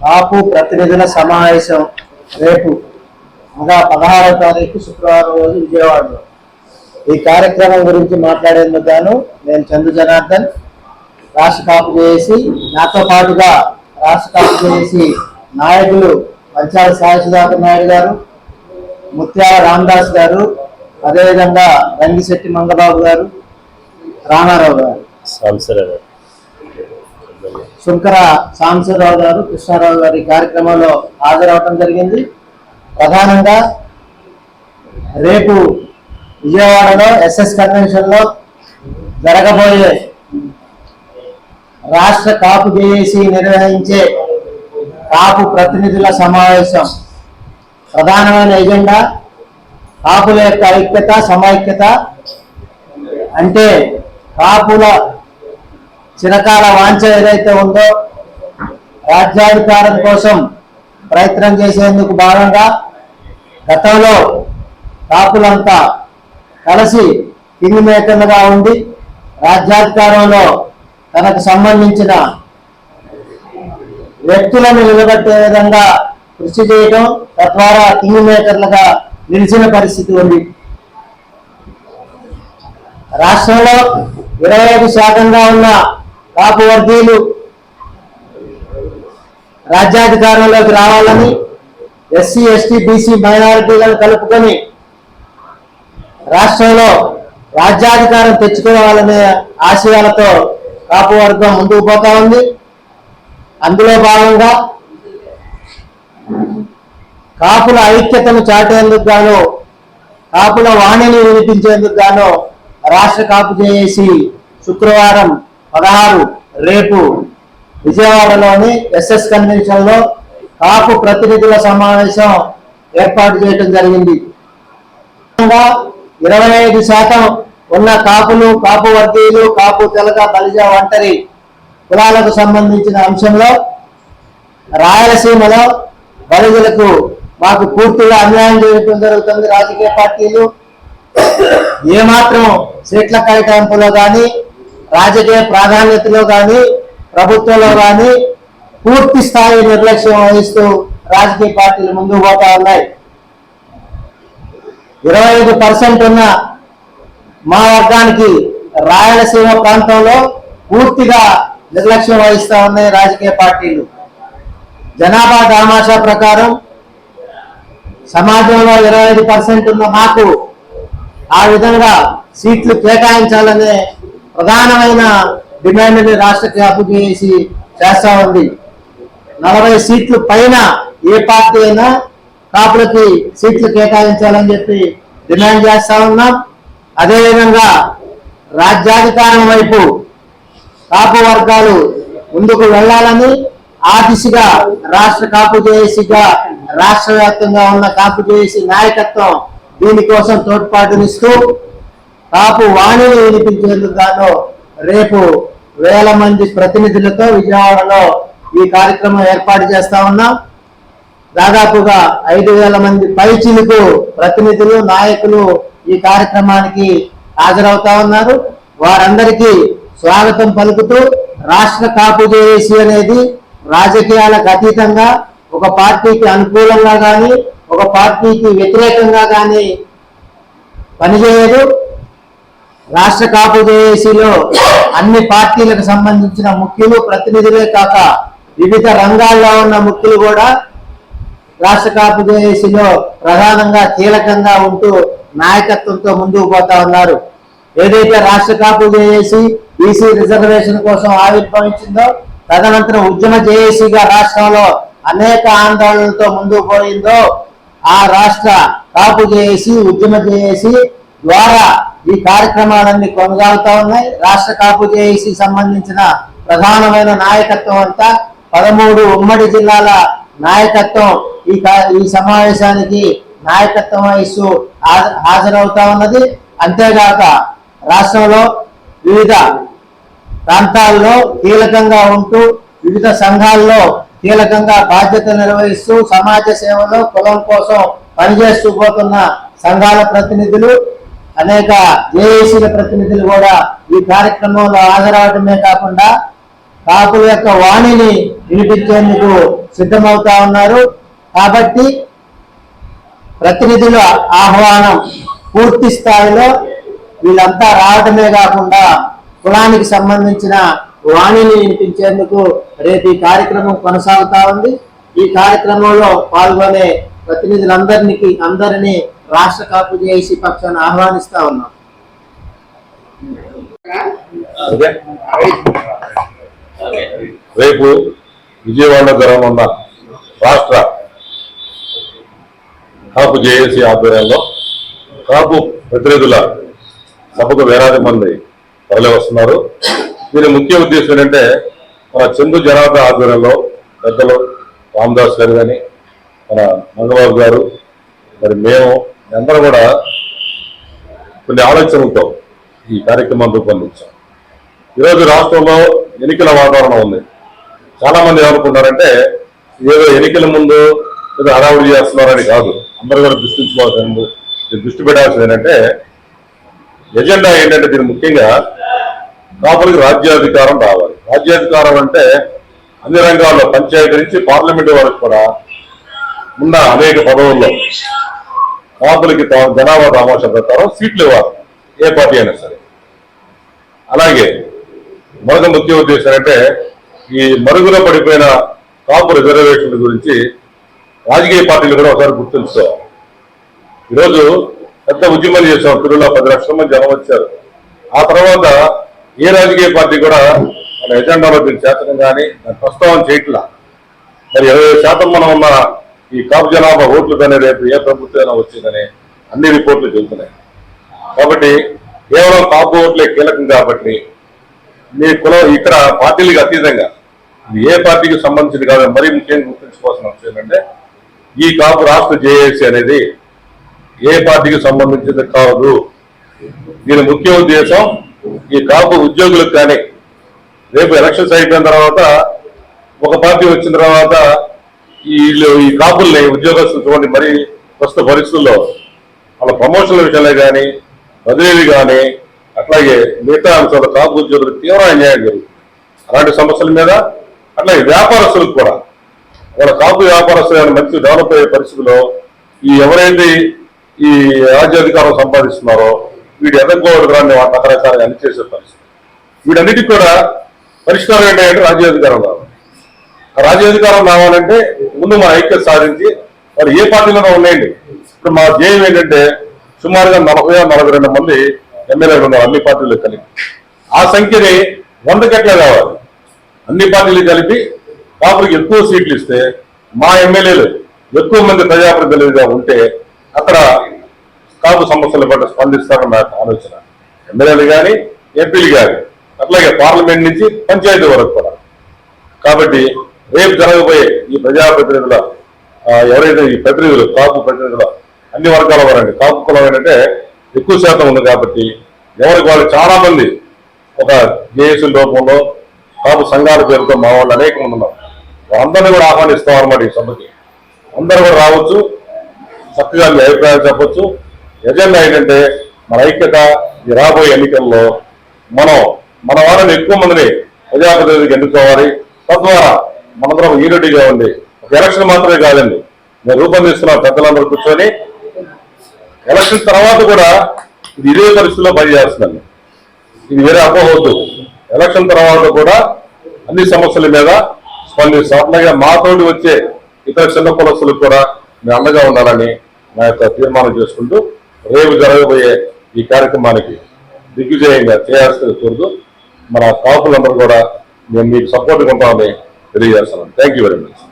కాపు ప్రతినిధుల సమావేశం రేపు అనగా పదహారవ తారీఖు శుక్రవారం రోజు విజయవాడలో. ఈ కార్యక్రమం గురించి మాట్లాడేందుకు గాను నేను చందు జనార్దన్ రాష్ట్ర కాపు చేసి నాతో పాటుగా రాష్ట్ర కాపు చేసి నాయకులు పంచాల సాయి సుధాకర్ నాయుడు గారు ముత్యాల రామదాస్ గారు అదేవిధంగా రంగిశెట్టి మంగబాబు గారు రామారావు గారు. శుంకర శంకర సాంబశివరావు గారు కృష్ణారావు గారి కార్యక్రమంలో హాజరవటం జరిగింది. ప్రధానంగా రేపు విజయవాడలో ఎస్ఎస్ కన్వెన్షన్లో జరగబోయే రాష్ట్ర కాపు జేఏసీ నిర్వహించే కాపు ప్రతినిధుల సమావేశం ప్రధానమైన ఎజెండా కాపుల యొక్క ఐక్యత సమైక్యత అంటే కాపుల చిరకాల వాంఛ ఏదైతే ఉందో రాజ్యాధికారం కోసం ప్రయత్నం చేసేందుకు భాగంగా గతంలో కాపులంతా కలిసి కింగ్ మేకర్లుగా ఉండి రాజ్యాధికారంలో తనకు సంబంధించిన వ్యక్తులను నిలబెట్టే విధంగా కృషి చేయడం తద్వారా కింగ్ మేకర్లుగా నిలిచిన పరిస్థితి ఉంది. రాష్ట్రంలో ఇరవై ఐదు శాతంగా ఉన్న కాపు రాజ్యాధికారంలోకి రావాలని ఎస్సీ ఎస్టీ బీసీ మైనారిటీలను కలుపుకొని రాష్ట్రంలో రాజ్యాధికారం తెచ్చుకోవాలనే ఆశయాలతో కాపు వర్గం ముందుకు పోతా ఉంది. అందులో భాగంగా కాపుల ఐక్యతను చాటేందుకు గాను కాపుల వాణిని వినిపించేందుకు గాను రాష్ట్ర కాపు చేసి శుక్రవారం పదహారు రేపు విజయవాడలోని ఎస్ఎస్ కన్వెన్షన్లో కాపు ప్రతినిధుల సమావేశం ఏర్పాటు చేయడం జరిగింది. ఇరవై ఐదు శాతం ఉన్న కాపులు కాపు వర్గీయులు కాపు తెలగ బలిజ ఒంటరి కులాలకు సంబంధించిన అంశంలో రాయలసీమలో బలిజలకు మాకు పూర్తిగా అన్యాయం చేయడం జరుగుతుంది. రాజకీయ పార్టీలు ఏమాత్రం సీట్ల కేటాయింపులో కానీ రాజకీయ ప్రాధాన్యతలో కానీ ప్రభుత్వంలో కానీ పూర్తి స్థాయి నిర్లక్ష్యం వహిస్తూ రాజకీయ పార్టీలు ముందుకు పోతా ఉన్నాయి. ఇరవై ఐదు పర్సెంట్ ఉన్న మా వర్గానికి రాయలసీమ ప్రాంతంలో పూర్తిగా నిర్లక్ష్యం వహిస్తూ ఉన్నాయి రాజకీయ పార్టీలు. జనాభా దామాషా ప్రకారం సమాజంలో ఇరవై ఐదు పర్సెంట్ ఉన్న మాకు ఆ విధంగా సీట్లు కేటాయించాలనే ప్రధానమైన డిమాండ్ని రాష్ట్ర వ్యాప్తి చేసి చేస్తా ఉంది. నలభై సీట్లు పైన ఏ పార్టీ అయినా కాపులకి సీట్లు కేటాయించాలని చెప్పి డిమాండ్ చేస్తా ఉన్నాం. అదేవిధంగా రాజ్యాధికారం వైపు కాపు వర్గాలు ముందుకు వెళ్ళాలని ఆ దిశగా రాష్ట్ర కాపు జేఏసీగా రాష్ట్ర వ్యాప్తంగా ఉన్న కాపు జేఏసీ నాయకత్వం దీనికోసం తోడ్పాటునిస్తూ కాపు వాణిని వినిపించేందుకు గాను రేపు వేల మంది ప్రతినిధులతో విజయవాడలో ఈ కార్యక్రమం ఏర్పాటు చేస్తా ఉన్నాం. దాదాపుగా ఐదు వేల మంది పైచిలకు ప్రతినిధులు నాయకులు ఈ కార్యక్రమానికి హాజరవుతా ఉన్నారు. వారందరికీ స్వాగతం పలుకుతూ రాష్ట్ర కాపు జేఏసీ అనేది రాజకీయాలకు అతీతంగా ఒక పార్టీకి అనుకూలంగా కానీ ఒక పార్టీకి వ్యతిరేకంగా కానీ పనిచేయదు. రాష్ట్ర కాపు జేఏసీలో అన్ని పార్టీలకు సంబంధించిన ముఖ్యులు ప్రతినిధులే కాక వివిధ రంగాల్లో ఉన్న ముఖ్యులు కూడా రాష్ట్ర కాపు జేఏసీలో ప్రధానంగా కీలకంగా ఉంటూ నాయకత్వంతో ముందుకు పోతా ఉన్నారు. ఏదైతే రాష్ట్ర కాపు జేఏసీ బీసీ రిజర్వేషన్ కోసం ఆవిర్భవించిందో తదనంతరం ఉద్యమ జేఏసీగా రాష్ట్రంలో అనేక ఆందోళనలతో ముందుకు పోయిందో ఆ రాష్ట్ర కాపు జేఏసీ ఉద్యమ జేఏసీ ద్వారా ఈ కార్యక్రమాలన్నీ కొనసాగుతూ ఉన్నాయి. రాష్ట్ర కాపు జేఏసీ సంబంధించిన ప్రధానమైన నాయకత్వం అంతా పదమూడు ఉమ్మడి జిల్లాల నాయకత్వం ఈ ఈ సమావేశానికి నాయకత్వం వహిస్తూ హాజ- హాజరవుతా ఉన్నది. అంతేగాక రాష్ట్రంలో వివిధ ప్రాంతాల్లో కీలకంగా ఉంటూ వివిధ సంఘాల్లో కీలకంగా బాధ్యత నిర్వహిస్తూ సమాజ సేవలో కులం కోసం పనిచేస్తూ పోతున్న సంఘాల ప్రతినిధులు అనేక జేఏసీల ప్రతినిధులు కూడా ఈ కార్యక్రమంలో హాజరవడమే కాకుండా కాపుల యొక్క వాణిని వినిపించేందుకు సిద్ధమవుతా ఉన్నారు. కాబట్టి ప్రతినిధుల ఆహ్వానం పూర్తి స్థాయిలో వీళ్ళంతా రావడమే కాకుండా కులానికి సంబంధించిన వాణిని వినిపించేందుకు రేపు ఈ కార్యక్రమం కొనసాగుతా ఉంది. ఈ కార్యక్రమంలో పాల్గొనే ప్రతినిధులందరినీ అందరినీ రాష్ట్ర కాపు జేఏసీ పక్షాన్ని ఆహ్వానిస్తా ఉన్నాం. రేపు విజయవాడ జరగనున్న రాష్ట్ర కాపు జేఏసీ ఆధ్వర్యంలో కాపు ప్రతినిధుల సభకు వేలాది మంది తరలి వస్తున్నారు దీని ముఖ్య ఉద్దేశం ఏంటంటే మన చందు జనార్దన్ ఆధ్వర్యంలో పెద్దలు రామదాస్ గారు కానీ మన మంగబాబు గారు మరి మేము అందరూ కూడా కొన్ని ఆలోచనలతో ఈ కార్యక్రమాన్ని రూపొందించాం ఈరోజు రాష్ట్రంలో ఎన్నికల వాతావరణం ఉంది. చాలా మంది ఏమనుకుంటారంటే ఏదో ఎన్నికల ముందు ఏదో హడావుడి చేస్తున్నారని కాదు. అందరూ కూడా దృష్టించుకోవాల్సింది ఇది దృష్టి పెట్టాల్సింది ఏంటంటే ఎజెండా ఏంటంటే దీని ముఖ్యంగా కాపులకు రాజ్యాధికారం రావాలి. రాజ్యాధికారం అంటే అన్ని రంగాల్లో పంచాయతీ నుంచి పార్లమెంట్ వరకు కూడా ఉన్న అనేక పదవుల్లో కాపులకి జనాభా దామాషా ప్రకారం సీట్లు ఇవ్వాలి ఏ పార్టీ అయినా సరే. అలాగే మరొక ముఖ్య ఉద్దేశం అంటే ఈ మరుగున పడిపోయిన కాపు రిజర్వేషన్ల గురించి రాజకీయ పార్టీలు కూడా ఒకసారి గుర్తుంచుకోవాలి. ఈరోజు పెద్ద ఉద్యమాలు చేసాం పిల్లలు పది లక్షల మంది జనం వచ్చారు. ఆ తర్వాత ఏ రాజకీయ పార్టీ కూడా మన ఎజెండాలో దీన్ని చేర్చడం కానీ దాన్ని ప్రస్తావన చేయట్లా. మరి ఇరవై శాతం మనం ఉన్న ఈ కాపు జనాభా ఓట్లు కానీ రేపు ఏ ప్రభుత్వం వచ్చిందని అన్ని రిపోర్ట్లు చెబుతున్నాయి. కాబట్టి కేవలం కాపు ఓట్లే కీలకం కాబట్టి మీ కులం ఇక్కడ పార్టీలకు అతీతంగా ఏ పార్టీకి సంబంధించింది కాదు మరీ ముఖ్యంగా గుర్తుంచుకోవాల్సిన అంశం ఏంటంటే ఈ కాపు రాష్ట్ర జేఏసీ అనేది ఏ పార్టీకి సంబంధించింది కాదు. దీని ముఖ్య ఉద్దేశం ఈ కాపు ఉద్యోగులకు కానీ రేపు ఎలక్షన్స్ అయిపోయిన తర్వాత ఒక పార్టీ వచ్చిన తర్వాత వీళ్ళు ఈ కాపుల్ని ఉద్యోగస్తులు చూడండి మరి ప్రస్తుత పరిస్థితుల్లో వాళ్ళ ప్రమోషన్ల విషయంలో కానీ బదిలీలు కానీ అట్లాగే మిగతా అంశాలు కాపు ఉద్యోగులకు తీవ్ర అన్యాయం జరుగుతుంది అలాంటి సమస్యల మీద అట్లాగే వ్యాపారస్తులకు కూడా వాళ్ళ కాపు వ్యాపారస్తులు మంచి డెవలప్ అయ్యే పరిస్థితిలో ఈ ఎవరైతే ఈ రాజ్యాధికారం సంపాదిస్తున్నారో వీడు ఎదగోడు రాని రకరకాలుగా అన్ని చేసే పరిస్థితి. వీటన్నిటికి కూడా పరిష్కారం ఏంటంటే రాజ్యాధికారం రావాలి. రాజ్యాధికారం రావాలంటే ముందు మన ఐక్యత సాధించి మరి ఏ పార్టీలోనో ఉన్నాయండి ఇప్పుడు మా ధ్యేయం ఏంటంటే సుమారుగా నలభై నలభై రెండు మంది ఎమ్మెల్యేలు ఉన్నారు అన్ని పార్టీలు కలిపి. ఆ సంఖ్యని వందకెట్లా కావాలి. అన్ని పార్టీలు కలిపి కాపులకు ఎక్కువ సీట్లు ఇస్తే మా ఎమ్మెల్యేలు ఎక్కువ మంది ప్రజాప్రతినిధులుగా ఉంటే అక్కడ కాపు సమస్యల పట్ల స్పందిస్తారని నాకు ఆలోచన. ఎమ్మెల్యేలు కానీ ఎంపీలు కానీ అట్లాగే పార్లమెంట్ నుంచి పంచాయతీ వరకు కూడా. కాబట్టి రేపు జరగబోయే ఈ ప్రజాప్రతినిధుల ఎవరైతే ఈ ప్రతినిధులు కాపు ప్రతినిధుల అన్ని వర్గాల వారండి. కాపు కులం ఏంటంటే ఎక్కువ శాతం ఉంది కాబట్టి ఎవరికి వాళ్ళు చాలా మంది ఒక జేఏసీ రూపంలో కాపు సంఘాల పేరుతో మా వాళ్ళు అనేక మంది ఉన్నారు. వాళ్ళందరినీ కూడా ఆహ్వానిస్తాం అనమాట ఈ సభకి. అందరూ కూడా రావచ్చు చక్కగా మీ అభిప్రాయాలు చెప్పచ్చు. ఎజెండా ఏంటంటే మన ఐక్యత ఈ రాబోయే ఎన్నికల్లో మనం మన వారిని ఎక్కువ మందిని ప్రజాప్రతినిధికి ఎన్నుకోవాలి. తద్వారా మనందరం యూనిటీగా ఉంది ఒక ఎలక్షన్ మాత్రమే కాదండి. నేను రూపొందిస్తున్న పెద్దలందరూ కూర్చొని ఎలక్షన్ తర్వాత కూడా ఇది ఇదే పరిస్థితిలో పనిచేస్తుందండి. ఇది వేరే అపోవద్దు ఎలక్షన్ తర్వాత కూడా అన్ని సమస్యల మీద స్పందిస్తాం. అట్లాగే మాతోటి వచ్చే ఇతర చిన్న కులస్తులకు కూడా మేము అండగా ఉండాలని నా యొక్క తీర్మానం చేసుకుంటూ రేపు జరగబోయే ఈ కార్యక్రమానికి దిగ్విజయంగా చేయాల్సిన కోరుతూ మన కాపులందరూ కూడా మేము మీకు సపోర్ట్గా ఉంటామని తెలియజేస్తున్నాను థ్యాంక్ యూ వెరీ మచ్